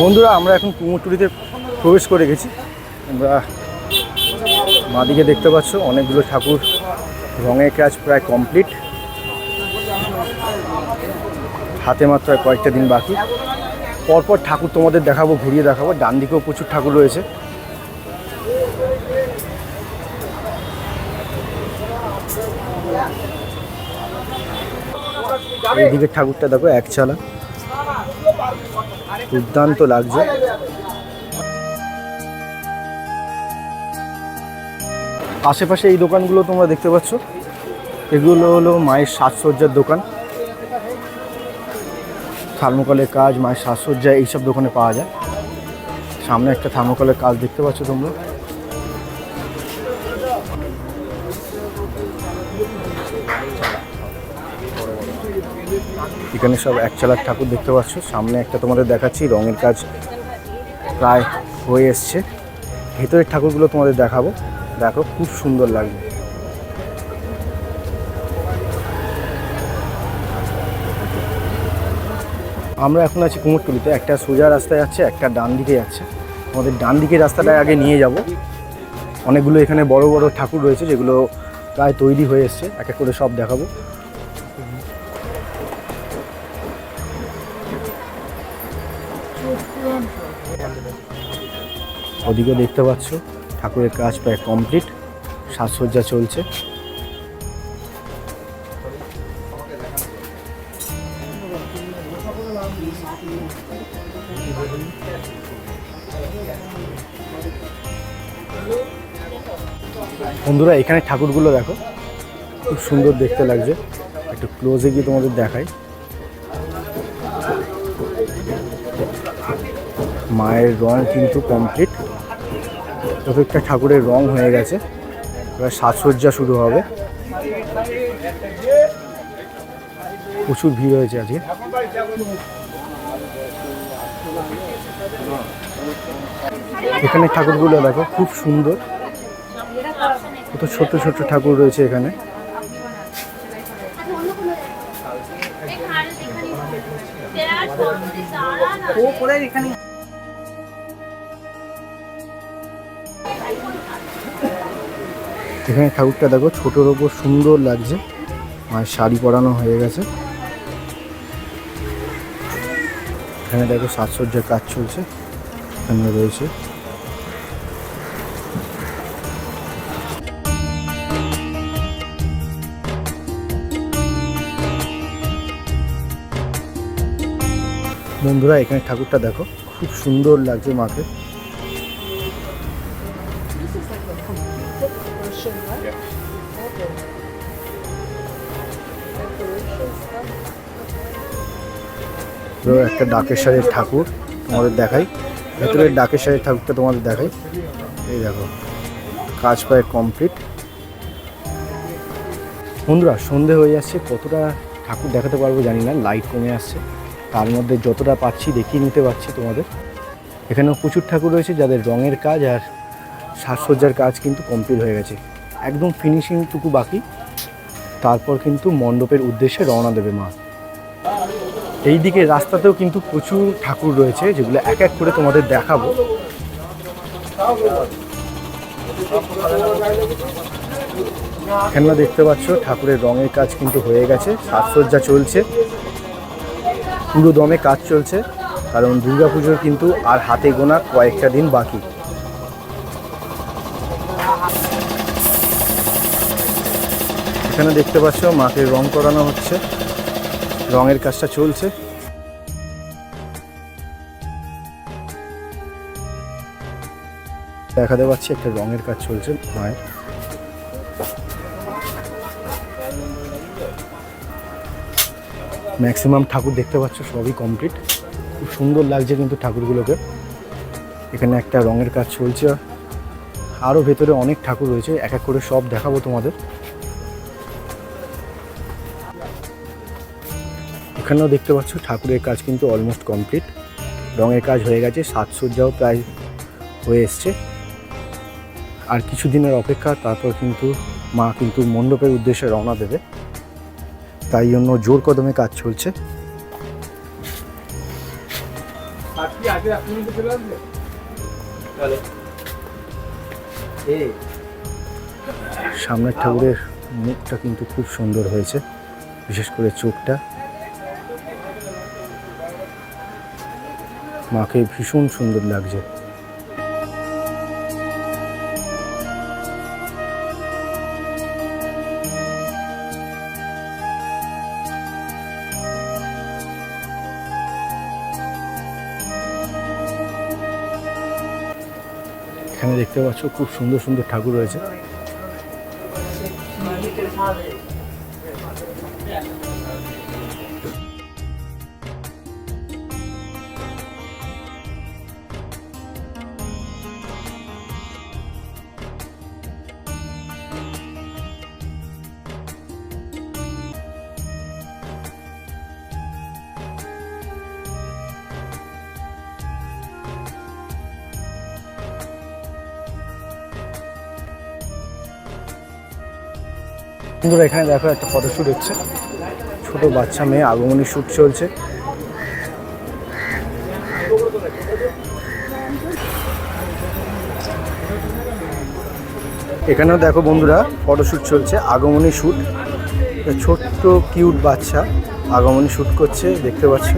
বন্ধুরা, আমরা এখন কুমোরটুলিতে প্রবেশ করে গেছি। আমরা মাদিকে দেখতে পাচ্ছ, অনেকগুলো ঠাকুর রঙের কাজ প্রায় কমপ্লিট হাতে মাত্র কয়েকটা দিন বাকি। পরপর ঠাকুর তোমাদের দেখাবো, ঘুরিয়ে দেখাবো। ডান দিকেও প্রচুর ঠাকুর রয়েছে। এইদিকে ঠাকুরটা দেখো, এক চালা দুর্দান্ত লাগছে। আশেপাশে এই দোকানগুলো তোমরা দেখতে পাচ্ছ। এগুলো হলো মায়ের সাজসজ্জার দোকান। থার্মোকলের কাজ, মায়ের সাজসজ্জা, এইসব দোকানে পাওয়া যায়। সামনে একটা থার্মোকলের কাজ দেখতে পাচ্ছ তোমরা। এখানে সব একচালার ঠাকুর দেখতে পাচ্ছ। সামনে একটা তোমাদের দেখাচ্ছি, রঙের কাজ প্রায় হয়ে এসছে। ভেতরের ঠাকুরগুলো তোমাদের দেখাবো। দেখো, খুব সুন্দর লাগবে আমরা এখন আছি কুমোরটুলিতে। একটা সোজা রাস্তায় যাচ্ছে, একটা ডান দিকে যাচ্ছে। আমাদের ডান দিকের রাস্তাটায় আগে নিয়ে যাব। অনেকগুলো এখানে বড় বড় ঠাকুর রয়েছে, যেগুলো প্রায় তৈরি হয়ে এসছে। এক এক করে সব দেখাবো। ওদিকে দেখতে পাচ্ছ, ঠাকুরের কাজ প্রায় কমপ্লিট সাজসজ্জা চলছে। বন্ধুরা, এখানে ঠাকুরগুলো দেখো, খুব সুন্দর দেখতে লাগছে। একটু ক্লোজে গিয়ে তোমাদের দেখাই। মায়ের রং কিন্তু কমপ্লিট প্রত্যেকটা ঠাকুরের রং হয়ে গেছে। এবার সাজসজ্জা শুরু হবে। প্রচুর ভিড় হয়েছে আজকে। এখানে ঠাকুরগুলো দেখো খুব সুন্দর। কত ছোট ছোট ঠাকুর রয়েছে এখানে। ও এখানে। ঠাকুরটা দেখো, ছোটোর ওপর সুন্দর লাগছে। মায়ের শাড়ি পরানো হয়ে গেছে। এখানে দেখো সাজসজ্জার কাজ চলছে। এখানে রয়েছে। বন্ধুরা, এখানে ঠাকুরটা দেখো, খুব সুন্দর লাগছে মাকে। তো একটা ডাকেশ্বরের ঠাকুর তোমাদের দেখাই। ভেতরের ডাকেশ্বরের ঠাকুরটা তোমাদের দেখাই। এই দেখো, কাজ প্রায় কমপ্লিট বন্ধুরা, সন্ধে হয়ে যাচ্ছে, কতটা ঠাকুর দেখাতে পারব জানি না লাইট কমে আসছে। তার মধ্যে যতটা পাচ্ছি দেখিয়ে নিতে পারছি তোমাদের। এখানেও প্রচুর ঠাকুর রয়েছে, যাদের রঙের কাজ আর সাজসজ্জার কাজ কিন্তু কমপ্লিট হয়ে গেছে। একদম ফিনিশিংটুকু বাকি। তারপর কিন্তু মণ্ডপের উদ্দেশ্যে রওনা দেবে মা। এই দিকে রাস্তাতেও কিন্তু প্রচুর ঠাকুর রয়েছে, যেগুলো এক এক করে তোমাদের দেখাবো। এখানে দেখতে পাচ্ছ, ঠাকুরের রঙের কাজ কিন্তু হয়ে গেছে, সাজসজ্জা চলছে। পুরো দমে কাজ চলছে, কারণ দুর্গাপুজোর কিন্তু আর হাতে গোনা কয়েকটা দিন বাকি। এখানে দেখতে পাচ্ছ, মাকে রং করানো হচ্ছে। রঙের কাজটা চলছে। দেখাতে পাচ্ছি একটা রঙের কাজ চলছে মায়ের ম্যাক্সিমাম ঠাকুর দেখতে পাচ্ছ, সবই কমপ্লিট খুব সুন্দর লাগছে কিন্তু ঠাকুরগুলোকে। এখানে একটা রঙের কাজ চলছে। আরও ভেতরে অনেক ঠাকুর রয়েছে, এক এক করে সব দেখাবো তোমাদের। এখানেও দেখতে পাচ্ছ ঠাকুরের কাজ কিন্তু অলমোস্ট কমপ্লিট রঙের কাজ হয়ে গেছে সাজসজ্জাও প্রায় হয়ে এসছে। আর কিছু দিনের অপেক্ষা তারপর কিন্তু মা কিন্তু মণ্ডপের উদ্দেশ্যে রওনা দেবে। তাই জন্য জোর কদমে কাজ চলছে। সামনের ঠাকুরের মুখটা কিন্তু খুব সুন্দর হয়েছে বিশেষ করে চোখটা। মাকে ভীষণ সুন্দর লাগছে। এখানে দেখতে পাচ্ছ খুব সুন্দর সুন্দর ঠাকুর রয়েছে। বন্ধুরা, এখানে দেখো একটা ফটোশ্যুট হচ্ছে। ছোট বাচ্চা মেয়ে আগমনী শ্যুট চলছে। এখানেও দেখো বন্ধুরা ফটোশ্যুট চলছে, আগমনী শ্যুট ছোট্ট, কিউট বাচ্চা আগমনী শ্যুট করছে, দেখতে পাচ্ছ।